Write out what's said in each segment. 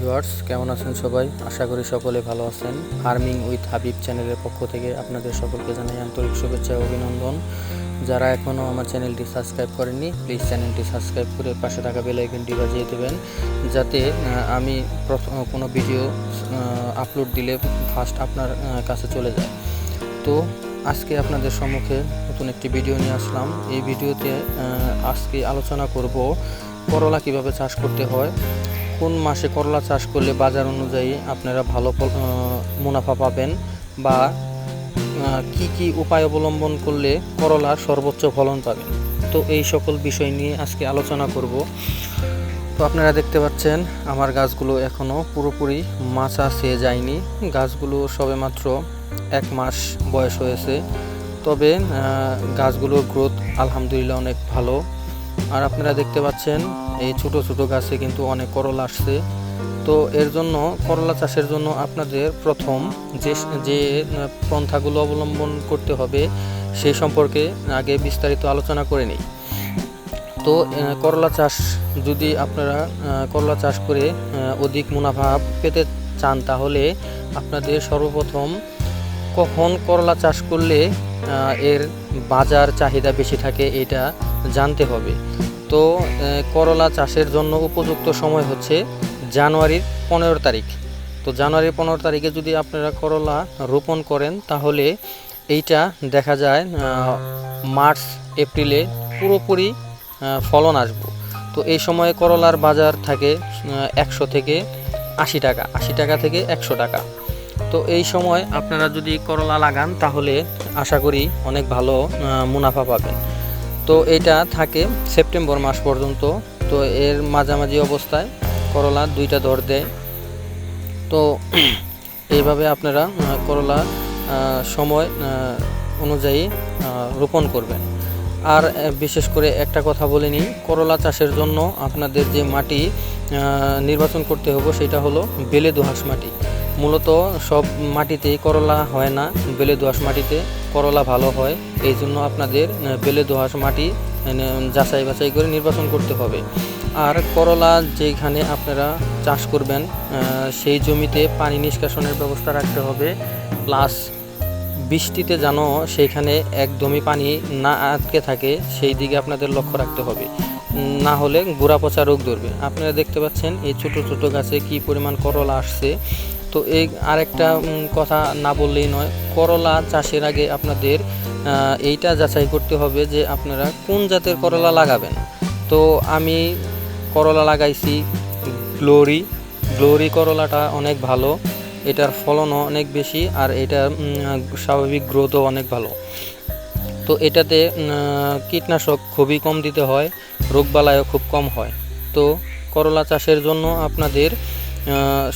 Viewers, কেমন আছেন সবাই? আশা করি সকলে ভালো আছেন। ফার্মিং উইথ হাবিব চ্যানেলের পক্ষ থেকে আপনাদের সকলকে জানাই আন্তরিক শুভেচ্ছা অভিনন্দন। যারা এখনও আমার চ্যানেলটি সাবস্ক্রাইব করেননি প্লিজ চ্যানেলটি সাবস্ক্রাইব করে পাশে থাকা বেল আইকনটি বাজিয়ে দেবেন। যাতে আমি প্রথম কোনো ভিডিও আপলোড দিলে ফার্স্ট আপনার কাছে চলে যায়। তো, আজকে আপনাদের সম্মুখে নতুন একটি ভিডিও নিয়ে আসলাম। এই ভিডিওতে আজকে আলোচনা করব করলা কীভাবে চাষ করতে হয় কোন মাসে করলা চাষ করলে বাজার অনুযায়ী আপনারা ভালো মুনাফা পাবেন? বা কি কি উপায় অবলম্বন করলে করলার সর্বোচ্চ ফলন পাবেন? তো এই সকল বিষয় নিয়ে আজকে আলোচনা করব। তো আপনারা দেখতে পাচ্ছেন, আমার গাছগুলো এখনও পুরোপুরি মাচা সেয়ে যায়নি। গাছগুলো সবেমাত্র এক মাস বয়স হয়েছে। তবে গাছগুলোর গ্রোথ আলহামদুলিল্লাহ অনেক ভালো। আর আপনারা দেখতে পাচ্ছেন, এই ছোট ছোট গাছে কিন্তু অনেক করলা আসছে। তো এর জন্য, করলা চাষের জন্য আপনাদের প্রথম যে যে পন্থাগুলো অবলম্বন করতে হবে, সেই সম্পর্কে আগে বিস্তারিত আলোচনা করে নিই। তো করলা চাষ যদি আপনারা করলা চাষ করে অধিক মুনাফা পেতে চান, তাহলে আপনাদের সর্বপ্রথম কখন করলা চাষ করলে এর বাজার চাহিদা বেশি থাকে, এটা জানতে হবে। তো করলা চাষের জন্য উপযুক্ত সময় হচ্ছে জানুয়ারির পনেরো তারিখ। তো, জানুয়ারির পনেরো তারিখে যদি আপনারা করলা রোপণ করেন, তাহলে এইটা দেখা যায় মার্চ, এপ্রিলে পুরোপুরি ফলন আসব। তো, এই সময়ে করলার বাজার থাকে একশো থেকে আশি টাকা আশি টাকা থেকে একশো টাকা। তো, এই সময় আপনারা যদি করলা লাগান, তাহলে আশা করি অনেক ভালো মুনাফা পাবেন। তো এটা থাকে সেপ্টেম্বর মাস পর্যন্ত। তো এর মাঝামাঝি অবস্থায় করলা দুইটা দর দেয়। তো এইভাবে আপনারা করলা সময় অনুযায়ী রোপণ করবেন। আর বিশেষ করে একটা কথা বলে নিই, করলা চাষের জন্য আপনাদের যে মাটি নির্বাচন করতে হবে সেটা হলো বেলে দোহাস মাটি। মূলত সব মাটিতেই করলা হয় না, বেলে দোআঁশ মাটিতে করলা ভালো হয়। এই জন্য আপনাদের বেলে দোআঁশ মাটি যাচাই বাছাই করে নির্বাচন করতে হবে। আর করলা যেখানে আপনারা চাষ করবেন সেই জমিতে পানি নিষ্কাশনের ব্যবস্থা রাখতে হবে। প্লাস বৃষ্টিতে যেন সেইখানে একদমই পানি না আটকে থাকে, সেই দিকে আপনাদের লক্ষ্য রাখতে হবে। না হলে গোড়া পচা রোগ ধরবে। আপনারা দেখতে পাচ্ছেন এই ছোট ছোট গাছে কি পরিমাণ করলা আসছে। তো এই আরেকটা কথা না বললেই নয়। করলা চাষের আগে আপনাদের এইটা যাচাই করতে হবে যে আপনারা কোন জাতের করলা লাগাবেন। তো আমি করলা লাগাইছি গ্লোরি। গ্লোরি করলাটা অনেক ভালো এটার ফলনও অনেক বেশি আর উম, স্বাভাবিক গ্রোথও অনেক ভালো। তো এটাতে কীটনাশক খুবই কম দিতে হয় রোগবালাইও খুব কম হয়। তো করলা চাষের জন্য আপনাদের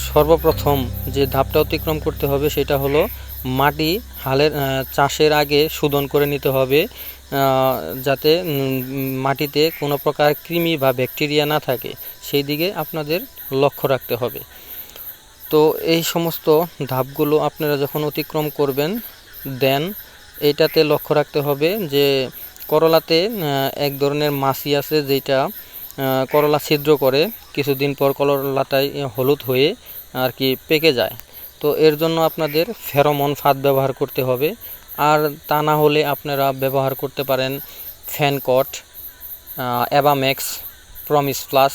সর্বপ্রথম যে ধাপটা অতিক্রম করতে হবে সেটা হলো মাটি হালের চাষের আগে শোধন করে নিতে হবে যাতে মাটিতে কোনো প্রকার কৃমি বা ব্যাকটেরিয়া না থাকে। সেই দিকে আপনাদের লক্ষ্য রাখতে হবে। তো এই সমস্ত ধাপগুলো আপনারা যখন অতিক্রম করবেন, দেন এইটাতে লক্ষ্য রাখতে হবে যে করলাতে এক ধরনের মাছি আছে যেটা করলা ছিদ্র করে কিছুদিন পর করলাটাই হলুদ হয়ে আর কি পেকে যায়। তো এর জন্য আপনাদের ফেরোমন ফাঁদ ব্যবহার করতে হবে। আর তা না হলে আপনারা ব্যবহার করতে পারেন ফ্যানকট অ্যাবামেক্স, প্রমিস প্লাস।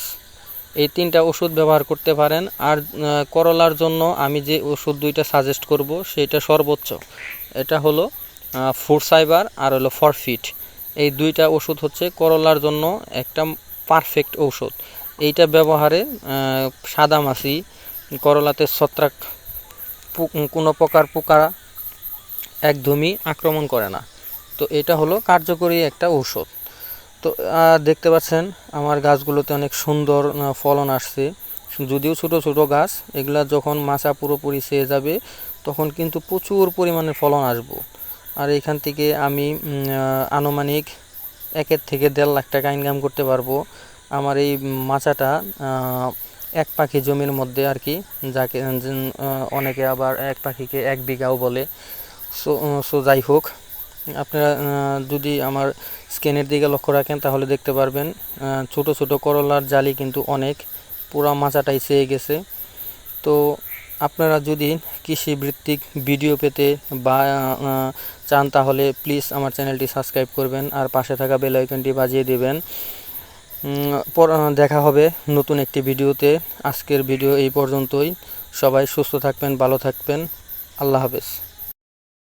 এই তিনটা ওষুধ ব্যবহার করতে পারেন। আর করলার জন্য আমি যে ওষুধ দুইটা সাজেস্ট করব সেটা সর্বোচ্চ। এটা হলো ফুড সাইবার আর হলো ফরফিট। এই দুইটা ওষুধ হচ্ছে করলার জন্য একটা পারফেক্ট ঔষধ। এইটা ব্যবহারে সাদা মাছি করলাতে ছত্রাক কোনো প্রকার পোকা একদমই আক্রমণ করে না। তো এটা হলো কার্যকরী একটা ঔষধ। তো দেখতে পাচ্ছেন আমার গাছগুলোতে অনেক সুন্দর ফলন আসছে। যদিও ছোট ছোট গাছ, এগুলা যখন মাচা পুরোপুরি সেয়ে যাবে, তখন কিন্তু প্রচুর পরিমাণে ফলন আসব। আর এখান থেকে আমি আনুমানিক একের থেকে দেড় লাখ টাকা ইনকাম করতে পারব। আমার এই মাচাটা এক পাখি জমির মধ্যে আর কি, যাকে অনেকে আবার এক পাখিকে এক বিঘাও বলে। সো সো যাই হোক, আপনারা যদি আমার স্ক্যানের দিকে লক্ষ্য রাখেন তাহলে দেখতে পারবেন ছোট ছোট করলার জালি কিন্তু অনেক, পুরা মাচাটাই চেয়ে গেছে। তো আপনারা যদি কৃষিভিত্তিক ভিডিও পেতে বা চান তাহলে প্লিজ আমার চ্যানেলটি সাবস্ক্রাইব করবেন আর পাশে থাকা বেল আইকনটি বাজিয়ে দেবেন। দেখা হবে নতুন একটি ভিডিওতে। আজকের ভিডিও এই পর্যন্তই। সবাই সুস্থ থাকবেন, ভালো থাকবেন। আল্লাহ হাফেজ।